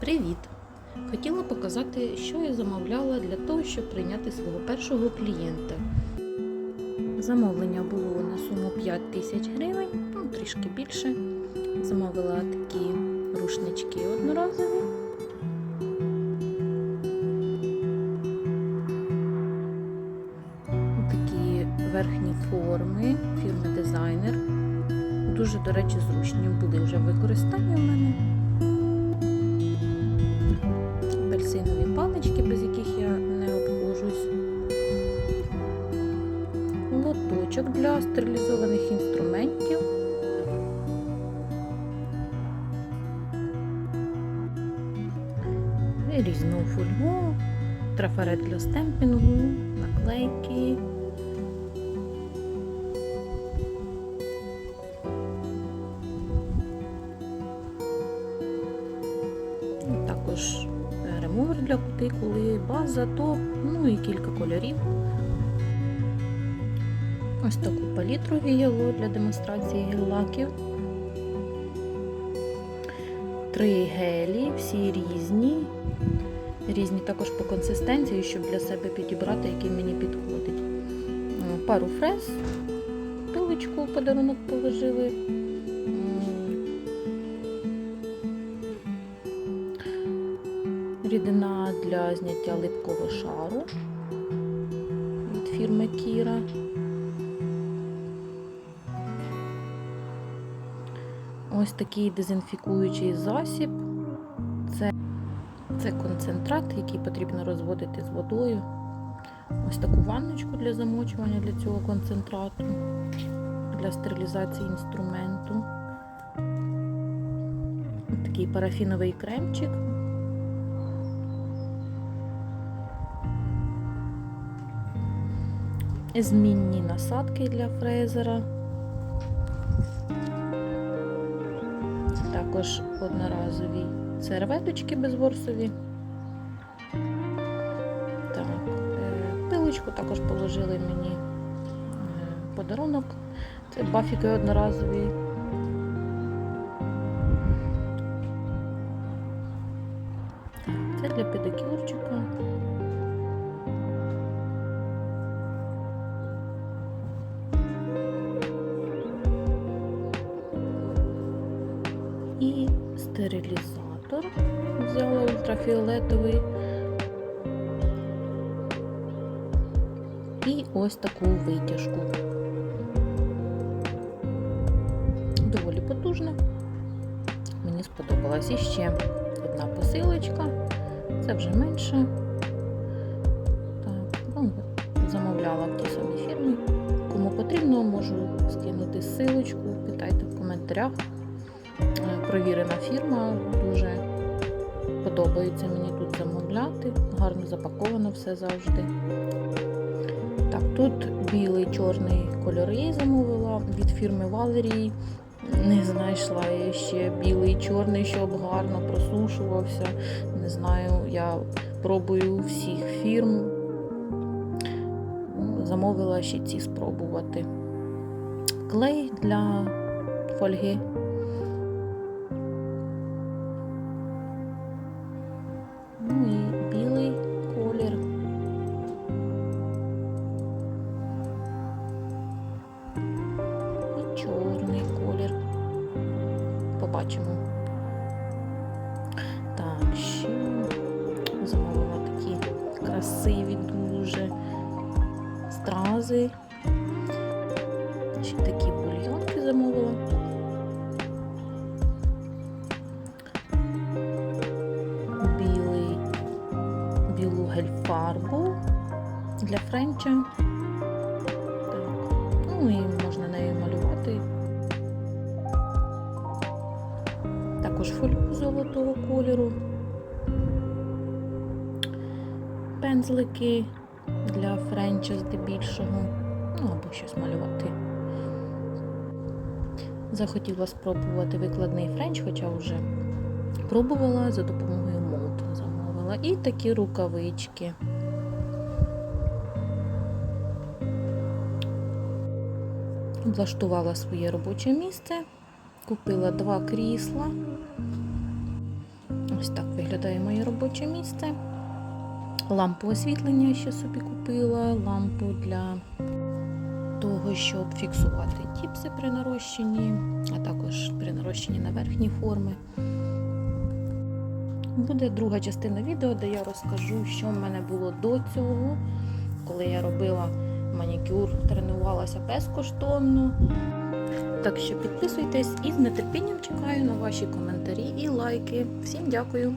Привіт! Хотіла показати, що я замовляла для того, щоб прийняти свого першого клієнта. Замовлення було на суму 5 тисяч гривень, ну трішки більше. Замовила такі рушнички одноразові. Такі верхні форми, фірми дизайнер. Дуже, до речі, зручні були вже в використанні в мене. Лоточок для стерилізованих інструментів. Різну фольгу, трафарет для стемпінгу, наклейки. Також ремовер для кутикули, база, топ, ну і кілька кольорів. Ось таку палітру віяло для демонстрації гель-лаків. Три гелі, всі різні. Різні також по консистенції, щоб для себе підібрати, який мені підходить. Е, Пару фрез, пилочку в подарунок положили. Рідина для зняття липкого шару від фірми Кіра. Ось такий дезінфікуючий засіб. Це, це концентрат, який потрібно розводити з водою. Ось таку ванночку для замочування для цього концентрату, для стерилізації інструменту. Такий парафіновий кремчик. Змінні насадки для фрезера. Також одноразові серветочки безворсові. Е, пилочку також положили мені е, подарунок. Це бафіки одноразові. Стерилізатор. Взяла ультрафіолетовий. І ось таку витяжку. Доволі потужна. Мені сподобалась. І ще одна посилочка. Це вже менше. Так, ну, замовляла в тій самій фірмі. Кому потрібно, можу скинути ссылочку, питайте в коментарях. Провірена фірма, дуже подобається мені тут замовляти. Гарно запаковано все завжди. Так, тут білий чорний кольори я замовила від фірми Valerie. Не знайшла я ще білий чорний, щоб гарно просушувався. Не знаю, я пробую всіх фірм. Замовила ще ці спробувати. Клей для фольги. Побачимо. Так, ще замовила такі красиві дуже стрази. Ще такі бульйонки замовила. Білий, білу гель-фарбу для френча. Так. Ну і можна нею малювати. Також фольгу золотого кольору. Пензлики для френча здебільшого. Ну або щось малювати. Захотіла спробувати викладний френч, хоча вже пробувала за допомогою молоту замовила. І такі рукавички. Облаштувала своє робоче місце, купила два крісла. Ось так виглядає моє робоче місце. Лампу освітлення ще собі купила, лампу для того, щоб фіксувати тіпси при нарощенні, а також при нарощенні на верхні форми. Буде друга частина відео, де я розкажу, що в мене було до цього, коли я робила манікюр, тренувалася безкоштовно. Так що підписуйтесь і з нетерпінням чекаю на ваші коментарі і лайки. Всім дякую!